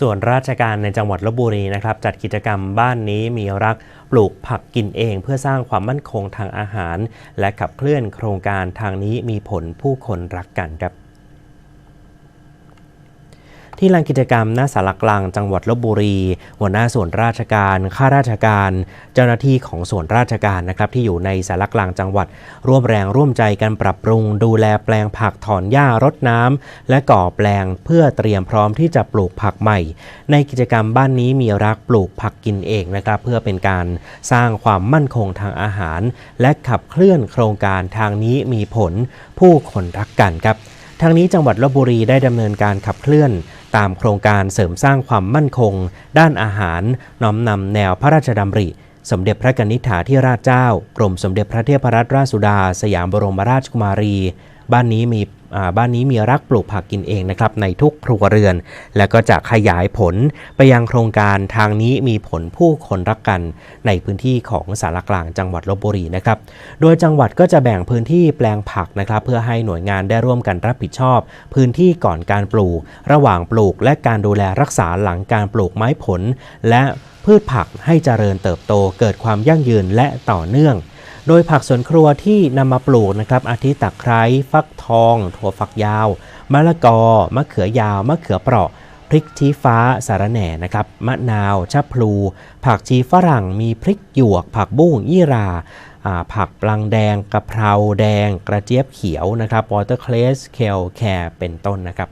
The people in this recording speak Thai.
ส่วนราชการในจังหวัดลบบุรีนะครับจัดกิจกรรมบ้านนี้มีรักปลูกผักกินเอง เพื่อสร้างความมั่นคงทางอาหาร และขับเคลื่อนโครงการทางนี้มีผลผู้คนรักกันครับ ที่ลานกิจกรรมหน้าสารกลางจังหวัดลบบุรี หัวหน้าส่วนราชการ ข้าราชการ เจ้าหน้าที่ของส่วนราชการนะครับที่อยู่ในสารกลางจังหวัด ร่วมแรงร่วมใจกันปรับปรุง ดูแลแปลงผักถอนหญ้ารดน้ำและก่อแปลงเพื่อเตรียมพร้อมที่จะปลูกผักใหม่ ในกิจกรรมบ้านนี้มีรักปลูกผักกินเองนะครับเพื่อเป็นการสร้างความมั่นคงทางอาหาร และขับเคลื่อนโครงการทางนี้มีผลผู้คนรักกันครับทางนี้จังหวัดลบบุรีได้ดำเนินการขับเคลื่อน ตามโครงการเสริมสร้างความมั่นคง ด้านอาหาร น้อมนำแนวพระราชดำริ สมเด็จพระกนิษฐาธิราชเจ้า กรมสมเด็จพระเทพรัตนราชสุดา สยามบรมราชกุมารี บ้านนี้มีบ้านนี้มีรักปลูกผักกินเองนะครับในทุกครัวเรือน และก็จะขยายผลไปยังโครงการทางนี้มีผลผู้คนรักกันในพื้นที่ของสารกลางจังหวัดลบบุรีนะครับ โดยจังหวัดก็จะแบ่งพื้นที่แปลงผักนะครับ เพื่อให้หน่วยงานได้ร่วมกันรับผิดชอบ พื้นที่ก่อนการปลูก ระหว่างปลูก และการดูแลรักษาหลังการปลูกไม้ผล และพืชผักให้เจริญเติบโตเกิดความยั่งยืนและต่อเนื่อง โดยผักสวนครัวที่นำมาปลูกนะครับอาทิตะไคร้ฟักทองถั่วฝักยาวมะละกอ มะเขือยาว มะเขือเปราะพริกชี้ฟ้าสารแหน่นะครับมะนาวชะพลู ผักชีฝรั่งมีพริกหยวก ผักบุ้งยี่ราอ่าผักปลังแดงกะเพราแดง กระเจี๊ยบเขียวนะครับวอเตอร์เคลสเคลแคร์เป็นต้นนะครับ